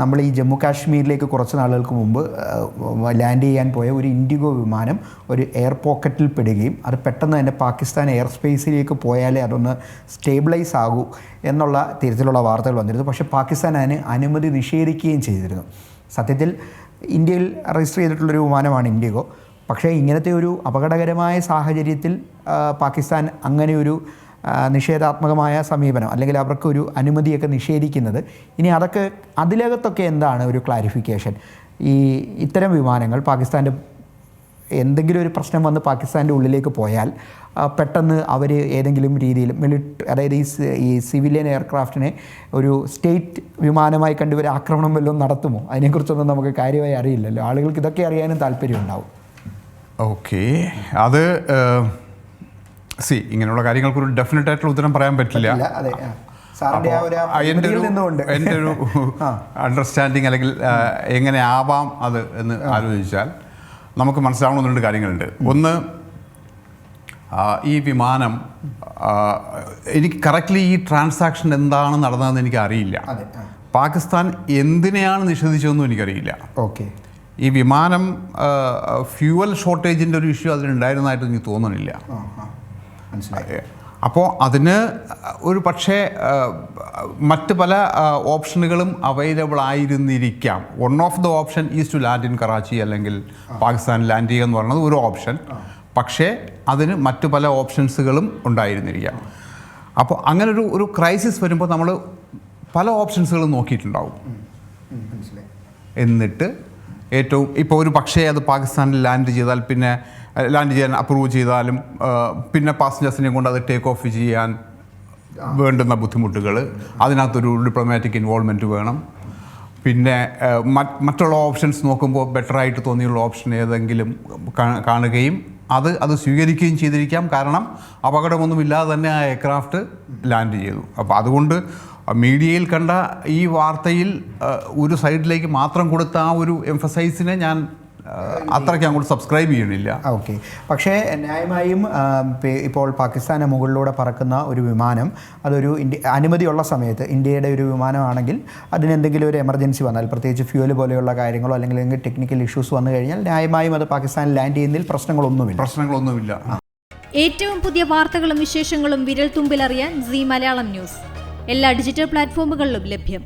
നമ്മൾ ഈ ജമ്മു കാശ്മീരിലേക്ക് കുറച്ച് നാളുകൾക്ക് മുമ്പ് ലാൻഡ് ചെയ്യാൻ പോയ ഒരു ഇൻഡിഗോ വിമാനം ഒരു എയർ പോക്കറ്റിൽ പെടുകയും അത് പെട്ടെന്ന് തന്നെ പാകിസ്ഥാൻ എയർ സ്പേസിലേക്ക് പോയാലേ അതൊന്ന് സ്റ്റേബിലൈസ് ആകൂ എന്നുള്ള തരത്തിലുള്ള വാർത്തകൾ വന്നിരുന്നു. പക്ഷേ പാകിസ്ഥാൻ അതിന് അനുമതി നിഷേധിക്കുകയും ചെയ്തിരുന്നു. സത്യത്തിൽ ഇന്ത്യയിൽ രജിസ്റ്റർ ചെയ്തിട്ടുള്ളൊരു വിമാനമാണ് ഇൻഡിഗോ. പക്ഷേ ഇങ്ങനത്തെ ഒരു അപകടകരമായ സാഹചര്യത്തിൽ പാകിസ്ഥാൻ അങ്ങനെയൊരു നിഷേധാത്മകമായ സമീപനം അല്ലെങ്കിൽ അവർക്ക് ഒരു അനുമതിയൊക്കെ നിഷേധിക്കുന്നത്. ഇനി അതൊക്കെ അതിലകത്തൊക്കെ എന്താണ് ഒരു ക്ലാരിഫിക്കേഷൻ ഈ ഇത്തരം വിമാനങ്ങൾ പാകിസ്ഥാന്റെ എന്തെങ്കിലും ഒരു പ്രശ്നം വന്ന് പാകിസ്ഥാന്റെ ഉള്ളിലേക്ക് പോയാൽ പെട്ടെന്ന് അവർ ഏതെങ്കിലും രീതിയിൽ മിലിറ്റ് അതായത് ഈ ഈ സിവിലിയൻ എയർക്രാഫ്റ്റിനെ ഒരു സ്റ്റേറ്റ് വിമാനമായി കണ്ടുവരെ ആക്രമണം വല്ലതും നടത്തുമോ? അതിനെക്കുറിച്ചൊന്നും നമുക്ക് കാര്യമായി അറിയില്ലല്ലോ. ആളുകൾക്ക് ഇതൊക്കെ അറിയാനും താല്പര്യമുണ്ടാവും ഓക്കെ അത് സി ഇങ്ങനെയുള്ള കാര്യങ്ങൾക്ക് ഒരു ഡെഫിനറ്റ് ആയിട്ടുള്ള ഉത്തരം പറയാൻ പറ്റില്ല. എന്റെ ഒരു എന്റെ ഒരു അണ്ടർസ്റ്റാൻഡിങ് അല്ലെങ്കിൽ എങ്ങനെ ആവാം അത് എന്ന് ആലോചിച്ചാൽ നമുക്ക് മനസ്സിലാവുന്ന രണ്ട് കാര്യങ്ങളുണ്ട്. ഒന്ന് ഈ വിമാനം എനിക്ക് കറക്റ്റ്ലി ഈ ട്രാൻസാക്ഷൻ എന്താണ് നടന്നതെന്ന് എനിക്ക് അറിയില്ല. പാകിസ്ഥാൻ എന്തിനെയാണ് നിഷേധിച്ചതെന്നും എനിക്കറിയില്ല. ഓക്കെ. ഈ വിമാനം ഫ്യൂവൽ ഷോർട്ടേജിന്റെ ഒരു ഇഷ്യൂ അതിനുണ്ടായിരുന്നതായിട്ട് എനിക്ക് തോന്നുന്നില്ല മനസ്സിലായി. അപ്പോൾ അതിന് ഒരു പക്ഷേ മറ്റ് പല ഓപ്ഷനുകളും available ആയിരുന്നിരിക്കാം. One of the option is to land in Karachi അല്ലെങ്കിൽ പാകിസ്ഥാൻ ലാൻഡ് ചെയ്യുക എന്ന് പറയുന്നത് ഒരു ഓപ്ഷൻ പക്ഷേ അതിന് മറ്റു പല ഓപ്ഷൻസുകളും ഉണ്ടായിരുന്നിരിക്കാം. അപ്പോൾ അങ്ങനെ ഒരു ഒരു ക്രൈസിസ് വരുമ്പോൾ നമ്മൾ പല ഓപ്ഷൻസുകളും നോക്കിയിട്ടുണ്ടാവും. എന്നിട്ട് ഏറ്റവും ഇപ്പോൾ ഒരു പക്ഷേ അത് പാകിസ്ഥാനിൽ ലാൻഡ് ചെയ്താൽ പിന്നെ ലാൻഡ് ചെയ്യാൻ അപ്രൂവ് ചെയ്താലും പിന്നെ പാസഞ്ചേഴ്സിനെയും കൊണ്ട് അത് ടേക്ക് ഓഫ് ചെയ്യാൻ വേണ്ടുന്ന ബുദ്ധിമുട്ടുകൾ. അതിനകത്തൊരു ഡിപ്ലോമാറ്റിക് ഇൻവോൾവ്മെന്റ് വേണം. പിന്നെ മറ്റുള്ള ഓപ്ഷൻസ് നോക്കുമ്പോൾ ബെറ്ററായിട്ട് തോന്നിയുള്ള ഓപ്ഷൻ ഏതെങ്കിലും കാണുകയും അത് അത് സ്വീകരിക്കുകയും ചെയ്തിരിക്കാം. കാരണം അപകടമൊന്നുമില്ലാതെ തന്നെ ആ എയർക്രാഫ്റ്റ് ലാൻഡ് ചെയ്തു. അപ്പോൾ അതുകൊണ്ട് മീഡിയയിൽ കണ്ട ഈ വാർത്തയിൽ ഒരു സൈഡിലേക്ക് മാത്രം കൊടുത്ത ആ ഒരു എംഫസൈസിനെ ഞാൻ അത്രയ്ക്ക് അങ്ങോട്ട് സബ്സ്ക്രൈബ് ചെയ്യണില്ല. ഓക്കെ പക്ഷേ ന്യായമായും ഇപ്പോൾ പാകിസ്ഥാന് മുകളിലൂടെ പറക്കുന്ന ഒരു വിമാനം അതൊരു ഇന്ത്യ അനുമതിയുള്ള സമയത്ത് ഇന്ത്യയുടെ ഒരു വിമാനമാണെങ്കിൽ അതിനെന്തെങ്കിലും ഒരു എമർജൻസി വന്നാൽ പ്രത്യേകിച്ച് ഫ്യൂൽ പോലെയുള്ള കാര്യങ്ങളോ അല്ലെങ്കിൽ എന്തെങ്കിലും ടെക്നിക്കൽ ഇഷ്യൂസ് വന്നു കഴിഞ്ഞാൽ ന്യായമായും അത് പാകിസ്ഥാനിൽ ലാൻഡ് ചെയ്യുന്നതിൽ പ്രശ്നങ്ങളൊന്നുമില്ല. പ്രശ്നങ്ങളൊന്നുമില്ല. ഏറ്റവും പുതിയ വാർത്തകളും വിശേഷങ്ങളും വിരൽ തുമ്പിലറിയാൻ സി മലയാളം ന്യൂസ്. എല്ലാ ഡിജിറ്റൽ പ്ലാറ്റ്ഫോമുകളിലും ലഭ്യം.